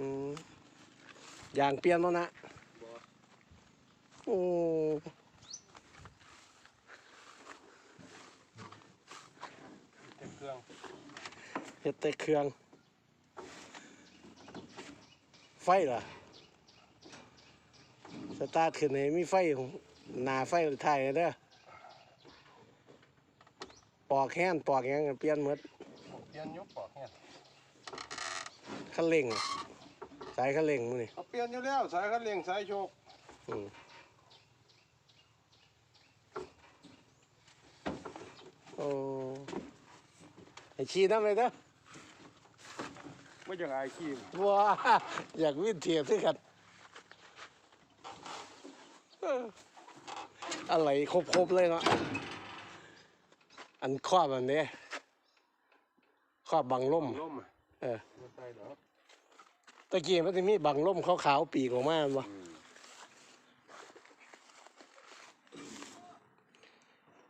อืมยางเปลี่ยนแล้วนะบ่โอ้เต็มเครื่องเฮ็ดแต่เครื่อง ไฟล่ะสตาร์ทขึ้นให้มีไฟหน้าไฟท้ายเด้อปอกแค้นปอกหยังก็เปลี่ยนหมดเปลี่ยนยกปอกเนี่ยคันเร่ง สายคันเร่งมื้อนี่เอาเปลี่ยนอยู่แล้วสายคันเร่งสายโชคอืมโอ้ให้ชี้น้ำเลยเด้อไม่อย่างไอขี้มว้าอยากวิ่งเทียบด้วยกันเอออะไรครบๆเลยเนาะอันครอบอันนี้ครอบบังล่มล่มอะเออ ไม่ใช่หรอก ตะกี้มันจะมีบังล่มขาวๆปีกออกมาบ่อืม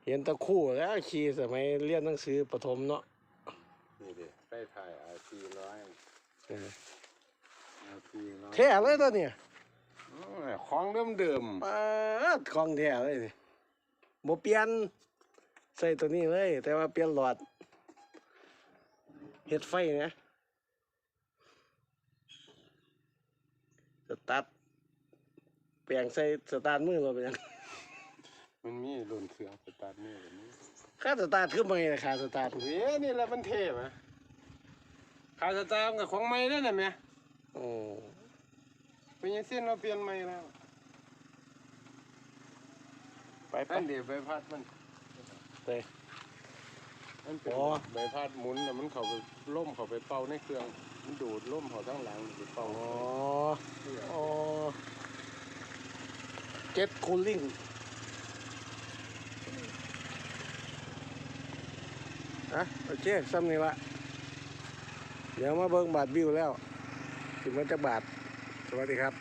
เห็นตะคู่แล้วขี่สมัยเรียนหนังสือประถมเนาะนี่ดิใกล้ถ่ายไอซีร้อยเออไอซีร้อยแท้เลยตัวเนี่ยอืมของเดิมเดิมปาดของแท้เลยนี่บ่เปลี่ยนใส่ตัวนี้เลย แต่ว่าเปลี่ยนหลอดเฮ็ดไฟนะ สตาร์ทแปลงใส่สตาร์ทมือเราไปยังๆมันมีรุ่นเครื่องสตาร์ทนี่แบบนี้ค่าสตาร์ทคือไม่ราคาสตาร์ทเฮ้ยนี่แหละมันเท่ไหมขาสตาร์ทกับของใหม่ได้น่ะแม่โอ้เป็นยังเส้นเราเปลี่ยนใหม่แล้วไปไปอันเดียวใบพัดมัน ไป มันเป็นอ๋อ ใบพัดหมุนแล้วมันเข้าไปล่มเข้าไปเป่าในเครื่อง มันดูดล่มเขาทั้งหลังไปเป่าอ๋อเครื่องอ๋อเจ็ตคูลิ่งอะโอเคซ้ำนี่ละเดี๋ยวมาเบิ่งบาทบิวแล้วถึงมันจะบาท สวัสดีครับ